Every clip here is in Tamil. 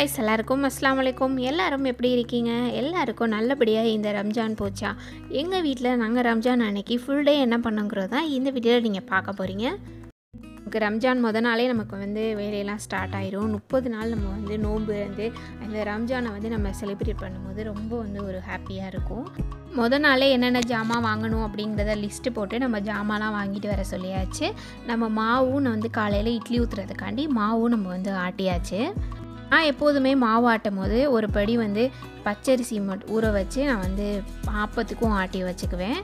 காய்ஸ் எல்லாருக்கும் அஸ்லாம் வலைக்கும் எல்லாரும் எப்படி இருக்கீங்க? எல்லாருக்கும் நல்லபடியாக இந்த ரம்ஜான் போச்சா? எங்கள் வீட்டில் நாங்கள் ரம்ஜான் அன்னைக்கு ஃபுல் டே என்ன பண்ணுங்கிறது தான் இந்த வீடியோவில் நீங்கள் பார்க்க போகிறீங்க நமக்கு ரம்ஜான் முத நாளே நமக்கு வந்து வேலையெல்லாம் ஸ்டார்ட் ஆயிரும். முப்பது நாள் நம்ம வந்து நோன்பு இருந்து அந்த ரம்ஜானை வந்து நம்ம செலிப்ரேட் பண்ணும்போது ரொம்ப வந்து ஒரு ஹாப்பியாக இருக்கும். முத நாளே என்னென்ன ஜாமான் வாங்கணும் அப்படிங்கிறத லிஸ்ட்டு போட்டு நம்ம ஜாமான்லாம் வாங்கிட்டு வர சொல்லியாச்சு. நம்ம மாவும் வந்து காலையில் இட்லி ஊற்றுறதுக்காண்டி மாவும் நம்ம வந்து ஆட்டியாச்சு. நான் எப்போதுமே மாவு ஆட்டும் போது ஒரு படி வந்து பச்சரிசி மட்டும் ஊற வச்சு நான் வந்து ஆப்பத்துக்கும் ஆட்டி வச்சுக்குவேன்.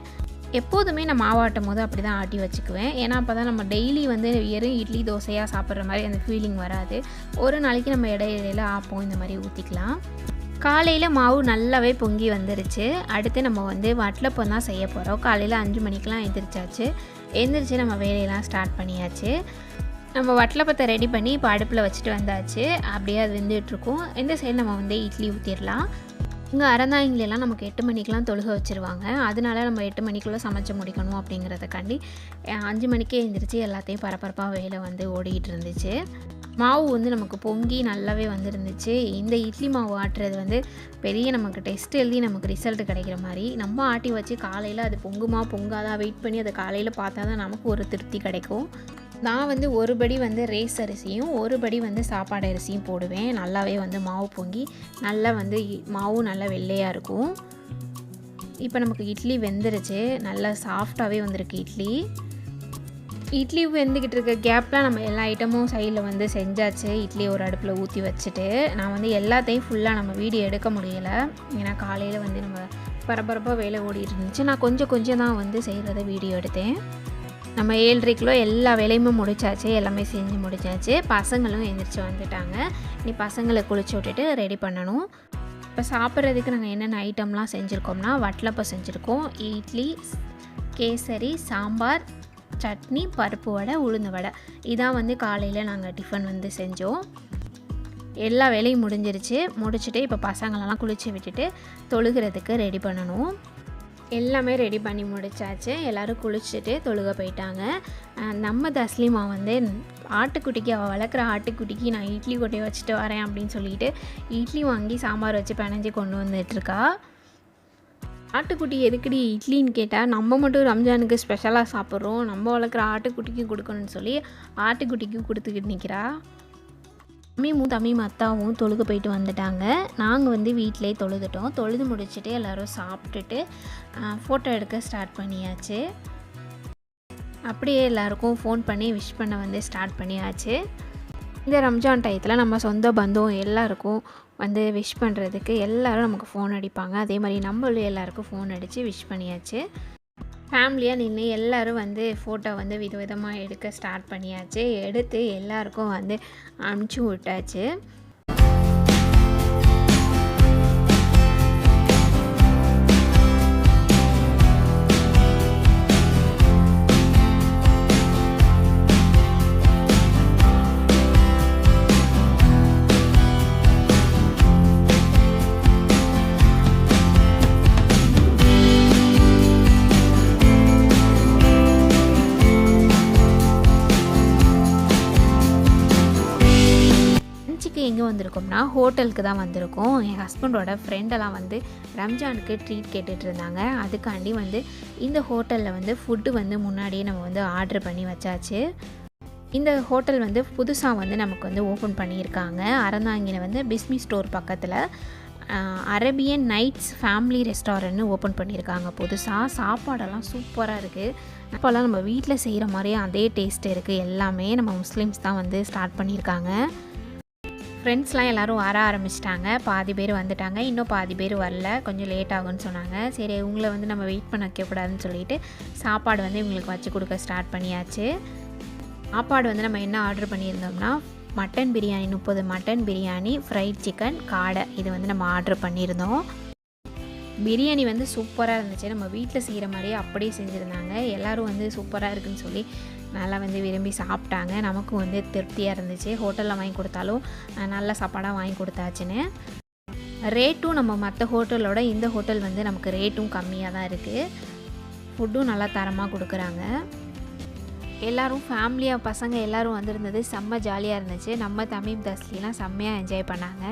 எப்போதுமே நான் மாவு ஆட்டும் போது அப்படி தான் ஆட்டி வச்சுக்குவேன். ஏன்னா அப்போ தான் நம்ம டெய்லி வந்து வெறும் இட்லி தோசையாக சாப்பிட்ற மாதிரி அந்த ஃபீலிங் வராது. ஒரு நாளைக்கு நம்ம இடையில ஆப்பம் இந்த மாதிரி ஊற்றிக்கலாம் காலையில் மாவு நல்லாவே பொங்கி வந்துருச்சு. அடுத்து நம்ம வந்து வட்டலப்பம் தான் செய்ய போகிறோம் காலையில் அஞ்சு மணிக்கெலாம் எந்திரிச்சாச்சு. எந்திரிச்சு நம்ம வேலையெல்லாம் ஸ்டார்ட் பண்ணியாச்சு. நம்ம வட்டலப்பத்தை ரெடி பண்ணி இப்போ அடுப்பில் வச்சுட்டு வந்தாச்சு. அப்படியே அது வெந்துட்டுருக்கும். இந்த சைடு நம்ம வந்து இட்லி ஊற்றிடலாம் இங்கே அறந்தாயங்களெல்லாம் நமக்கு எட்டு மணிக்கெலாம் தொழுக வச்சுருவாங்க. அதனால நம்ம எட்டு மணிக்குள்ளே சமைச்சு முடிக்கணும் அப்படிங்கிறதுக்காண்டி அஞ்சு மணிக்கே எழுந்திரிச்சு எல்லாத்தையும் பரபரப்பாக வேலை வந்து ஓடிக்கிட்டு இருந்துச்சு. மாவு வந்து நமக்கு பொங்கி நல்லாவே வந்துருந்துச்சு. இந்த இட்லி மாவு ஆட்டுறது வந்து பெரிய நமக்கு டெஸ்ட் எழுதி நமக்கு ரிசல்ட் கிடைக்கிற மாதிரி. நம்ம ஆட்டி வச்சு காலையில் அது பொங்குமா பொங்காதா வெயிட் பண்ணி அதை காலையில் பார்த்தா தான் நமக்கு ஒரு திருப்தி கிடைக்கும். நான் வந்து ஒரு படி வந்து ரேஸ் அரிசியும் ஒரு படி வந்து சாப்பாடு அரிசியும் போடுவேன். நல்லாவே வந்து மாவு பொங்கி நல்லா வந்து இ- மாவும் நல்லா வெள்ளையாக இருக்கும். இப்போ நமக்கு இட்லி வெந்துருச்சு. நல்லா சாஃப்டாகவே வந்திருக்கு இட்லி. இட்லி வெந்துக்கிட்டு இருக்க கேப்பில் நம்ம எல்லா ஐட்டமும் சைடில் வந்து செஞ்சாச்சு. இட்லி ஒரு அடுப்பில் ஊற்றி வச்சுட்டு நான் வந்து எல்லாத்தையும் ஃபுல்லாக நம்ம வீடியோ எடுக்க முடியலை. ஏன்னா காலையில் வந்து நம்ம பரபரப்பாக வேலை ஓடிட்டு இருந்துச்சு. நான் கொஞ்சம் கொஞ்சம் தான் வந்து செய்கிறத வீடியோ எடுத்தேன். நம்ம ஏழரை கிலோ எல்லா வேலையுமே முடிச்சாச்சு எல்லாமே செஞ்சு முடிச்சாச்சு. பசங்களும் எந்திரிச்சு வந்துட்டாங்க. நீ பசங்களை குளிச்சு விட்டுட்டு ரெடி பண்ணணும். இப்போ சாப்பிட்றதுக்கு நாங்கள் என்னென்ன ஐட்டம்லாம் செஞ்சுருக்கோம்னா வட்டலப்பை செஞ்சுருக்கோம். இட்லி கேசரி சாம்பார் சட்னி பருப்பு வடை உளுந்து வடை. இதான் வந்து காலையில் நாங்கள் டிஃபன் வந்து செஞ்சோம். எல்லா வேலையும் முடிஞ்சிருச்சு. முடிச்சுட்டு இப்போ பசங்களெல்லாம் குளிச்சு விட்டுட்டு தொழுகிறதுக்கு ரெடி பண்ணணும். எல்லாமே ரெடி பண்ணி முடிச்சாச்சு. எல்லோரும் குளிச்சுட்டு தொழுக போயிட்டாங்க. நம்ம தஸ்லிமா வந்து ஆட்டுக்குட்டிக்கு அவள் வளர்க்குற ஆட்டுக்குட்டிக்கு நான் இட்லி கொட்டி வச்சுட்டு வரேன் அப்படின்னு சொல்லிட்டு இட்லி வாங்கி சாம்பார் வச்சு பிணைஞ்சு கொண்டு வந்துட்டுருக்கா ஆட்டுக்குட்டி எதுக்குடி இட்லின்னு கேட்டால் நம்ம மட்டும் ரம்ஜானுக்கு ஸ்பெஷலாக சாப்பிட்றோம். நம்ம வளர்க்குற ஆட்டுக்குட்டிக்கும் கொடுக்கணும்னு சொல்லி ஆட்டுக்குட்டிக்கும் கொடுத்துக்கிட்டு நிற்கிறா தம்பியும் தம்பியும் அத்தாவும் தொழுக போயிட்டு வந்துட்டாங்க. நாங்கள் வந்து வீட்டிலே தொழுதுட்டோம். தொழுது முடிச்சுட்டு எல்லோரும் சாப்பிட்டுட்டு ஃபோட்டோ எடுக்க ஸ்டார்ட் பண்ணியாச்சு. அப்படியே எல்லாருக்கும் ஃபோன் பண்ணி விஷ் பண்ண வந்து ஸ்டார்ட் பண்ணியாச்சு. இந்த ரம்ஜான் டயத்தில் நம்ம சொந்த பந்தம் எல்லாருக்கும் வந்து விஷ் பண்ணுறதுக்கு எல்லோரும் நமக்கு ஃபோன் அடிப்பாங்க. அதே மாதிரி நம்மளும் எல்லாருக்கும் ஃபோன் அடித்து விஷ் பண்ணியாச்சு. ஃபேமிலியாக நின்று எல்லோரும் வந்து ஃபோட்டோ வந்து விதவிதமாக எடுக்க ஸ்டார்ட் பண்ணியாச்சு. எடுத்து எல்லாருக்கும் வந்து அனுப்பிச்சி விட்டாச்சு. எங்கே வந்திருக்கோம்னா ஹோட்டலுக்கு தான் வந்திருக்கோம். என் ஹஸ்பண்டோட ஃப்ரெண்டெல்லாம் வந்து ரம்ஜானுக்கு ட்ரீட் கேட்டுட்டு இருந்தாங்க. அதுக்காண்டி வந்து இந்த ஹோட்டலில் வந்து ஃபுட்டு வந்து முன்னாடியே நம்ம வந்து ஆர்டர் பண்ணி வச்சாச்சு. இந்த ஹோட்டல் வந்து புதுசாக வந்து நமக்கு வந்து ஓப்பன் பண்ணியிருக்காங்க. அறந்தாங்கின வந்து பிஸ்மி ஸ்டோர் பக்கத்தில் அரேபியன் நைட்ஸ் ஃபேமிலி ரெஸ்டாரண்ட்னு ஓப்பன் பண்ணியிருக்காங்க புதுசாக சாப்பாடெல்லாம் சூப்பராக இருக்குது அப்போல்லாம் நம்ம வீட்டில் செய்கிற மாதிரியே அதே டேஸ்ட் இருக்குது எல்லாமே நம்ம முஸ்லீம்ஸ் தான் வந்து ஸ்டார்ட் பண்ணியிருக்காங்க. ஃப்ரெண்ட்ஸ்லாம் எல்லோரும் வர ஆரம்பிச்சிட்டாங்க. பாதி பேர் வந்துட்டாங்க. இன்னும் பாதி பேர் வரல. கொஞ்சம் லேட் ஆகும்னு சொன்னாங்க. சரி இவங்களை வந்து நம்ம வெயிட் பண்ண வைக்கக்கூடாதுன்னு சொல்லிட்டு சாப்பாடு வந்து இவங்களுக்கு வச்சு கொடுக்க ஸ்டார்ட் பண்ணியாச்சு. சாப்பாடு வந்து நம்ம என்ன ஆர்டர் பண்ணியிருந்தோம்னா மட்டன் பிரியாணி முப்பது மட்டன் பிரியாணி ஃப்ரைட் சிக்கன் காடை. இது வந்து நம்ம ஆர்டர் பண்ணியிருந்தோம். பிரியாணி வந்து சூப்பராக இருந்துச்சு. நம்ம வீட்டில் செய்கிற மாதிரியே அப்படியே செஞ்சுருந்தாங்க. எல்லோரும் வந்து சூப்பராக இருக்குன்னு சொல்லி நல்லா வந்து விரும்பி சாப்பிட்டாங்க. நமக்கும் வந்து திருப்தியாக இருந்துச்சு. ஹோட்டலில் வாங்கி கொடுத்தாலும் நல்ல சாப்பாடாக வாங்கி கொடுத்தாச்சுன்னு. ரேட்டும் நம்ம மற்ற ஹோட்டலோட இந்த ஹோட்டல் வந்து நமக்கு ரேட்டும் கம்மியாக தான் இருக்குது ஃபுட்டும் நல்லா தரமாக கொடுக்குறாங்க. எல்லோரும் ஃபேமிலியாக பசங்க எல்லோரும் வந்திருந்தது செம்ம ஜாலியாக இருந்துச்சு. நம்ம தமிழ் தஸ்லிலாம் செம்மையாக என்ஜாய் பண்ணாங்க.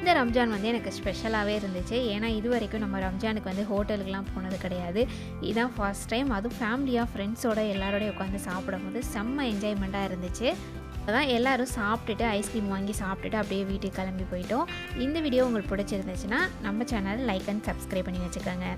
இந்த ரம்ஜான் வந்து எனக்கு ஸ்பெஷலாகவே இருந்துச்சு. ஏன்னா இது வரைக்கும் நம்ம ரம்ஜானுக்கு வந்து ஹோட்டலுக்குலாம் போனது கிடையாது. இதுதான் ஃபர்ஸ்ட் டைம் அதுவும் ஃபேமிலியாக ஃப்ரெண்ட்ஸோட எல்லாரோடையும் உட்காந்து சாப்பிடும்போது செம்ம என்ஜாய்மெண்ட்டாக இருந்துச்சு. அதான் எல்லோரும் சாப்பிட்டுட்டு ஐஸ்கிரீம் வாங்கி சாப்பிட்டுட்டு அப்படியே வீட்டுக்கு கிளம்பி போயிட்டோம். இந்த வீடியோ உங்களுக்கு பிடிச்சிருந்துச்சுன்னா நம்ம சேனல் லைக் அண்ட் சப்ஸ்கிரைப் பண்ணி வச்சுக்கோங்க.